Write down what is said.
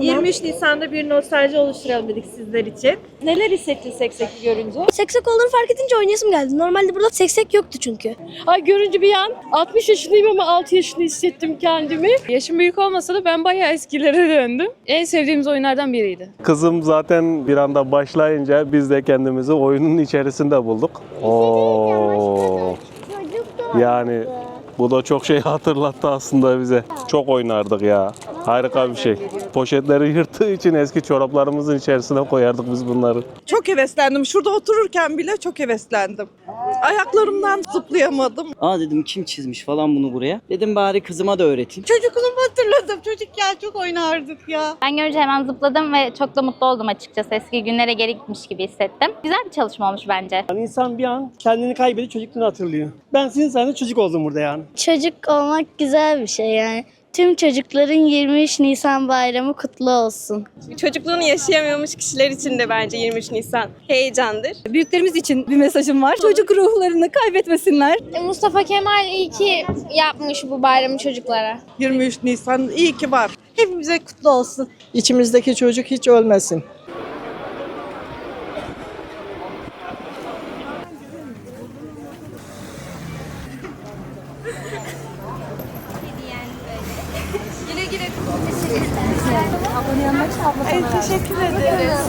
23 Nisan'da bir nostalji oluşturalım dedik sizler için. Neler hissettin Seksek'i görünce? Seksek olduğunu fark edince oynayasım geldi. Normalde burada seksek yoktu çünkü. Ay görünce bir an 60 yaşındayım ama 6 yaşında hissettim kendimi. Yaşım büyük olmasa da ben bayağı eskilere döndüm. En sevdiğimiz oyunlardan biriydi. Kızım zaten bir anda başlayınca biz de kendimizi oyunun içerisinde bulduk. Oo. Yani bu da çok şey hatırlattı aslında bize. Çok oynardık ya. Harika bir şey. Poşetleri yırttığı için eski çoraplarımızın içerisine koyardık biz bunları. Çok heveslendim. Şurada otururken bile çok heveslendim. Ayaklarımdan zıplayamadım. Aa dedim kim çizmiş falan bunu buraya. Dedim bari kızıma da öğreteyim. Çocukluğumu hatırladım. Çocukken çok oynardık ya. Ben görünce hemen zıpladım ve çok da mutlu oldum açıkçası. Eski günlere geri gitmiş gibi hissettim. Güzel bir çalışma olmuş bence. Yani insan bir an kendini kaybedip çocukluğunu hatırlıyor. Ben sizin sayesinde çocuk oldum burada yani. Çocuk olmak güzel bir şey yani. Tüm çocukların 23 Nisan bayramı kutlu olsun. Çocukluğunu yaşayamıyormuş kişiler için de bence 23 Nisan heyecandır. Büyüklerimiz için bir mesajım var. Çocuk ruhlarını kaybetmesinler. Mustafa Kemal iyi ki yapmış bu bayramı çocuklara. 23 Nisan iyi ki var. Hepimize kutlu olsun. İçimizdeki çocuk hiç ölmesin. Teşekkür ederim.